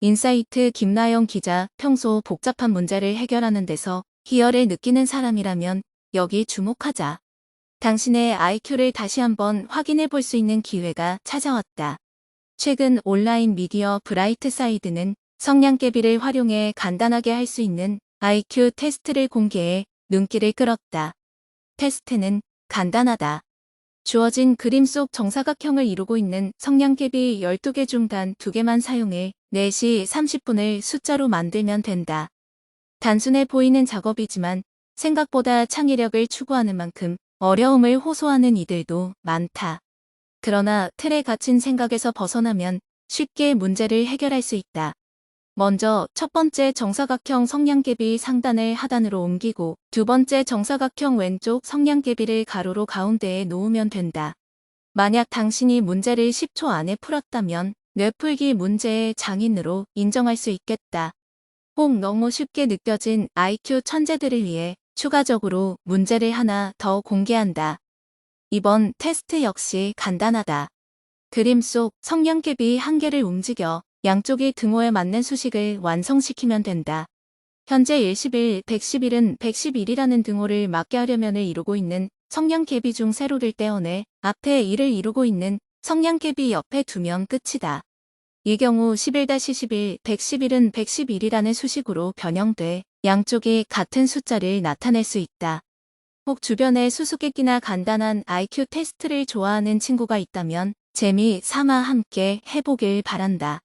인사이트 김나영 기자 평소 복잡한 문제를 해결하는 데서 희열을 느끼는 사람이라면 여기 주목하자. 당신의 IQ를 다시 한번 확인해 볼 수 있는 기회가 찾아왔다. 최근 온라인 미디어 브라이트 사이드는 성냥개비를 활용해 간단하게 할 수 있는 IQ 테스트를 공개해 눈길을 끌었다. 테스트는 간단하다. 주어진 그림 속 정사각형을 이루고 있는 성냥개비 12개 중 단 2개만 사용해 4시 30분을 숫자로 만들면 된다. 단순해 보이는 작업이지만 생각보다 창의력을 추구하는 만큼 어려움을 호소하는 이들도 많다. 그러나 틀에 갇힌 생각에서 벗어나면 쉽게 문제를 해결할 수 있다. 먼저 첫 번째 정사각형 성냥개비 상단을 하단으로 옮기고 두 번째 정사각형 왼쪽 성냥개비를 가로로 가운데에 놓으면 된다. 만약 당신이 문제를 10초 안에 풀었다면 뇌풀기 문제의 장인으로 인정할 수 있겠다. 혹 너무 쉽게 느껴진 IQ 천재들을 위해 추가적으로 문제를 하나 더 공개한다. 이번 테스트 역시 간단하다. 그림 속 성냥개비 한 개를 움직여 양쪽이 등호에 맞는 수식을 완성시키면 된다. 현재 111, 111은 111이라는 등호를 맞게 하려면을 이루고 있는 성냥개비 중 세로를 떼어내 앞에 1을 이루고 있는 성냥개비 옆에 두면 끝이다. 이 경우 11-11, 111은 111이라는 수식으로 변형돼 양쪽이 같은 숫자를 나타낼 수 있다. 혹 주변에 수수께끼나 간단한 IQ 테스트를 좋아하는 친구가 있다면 재미 삼아 함께 해보길 바란다.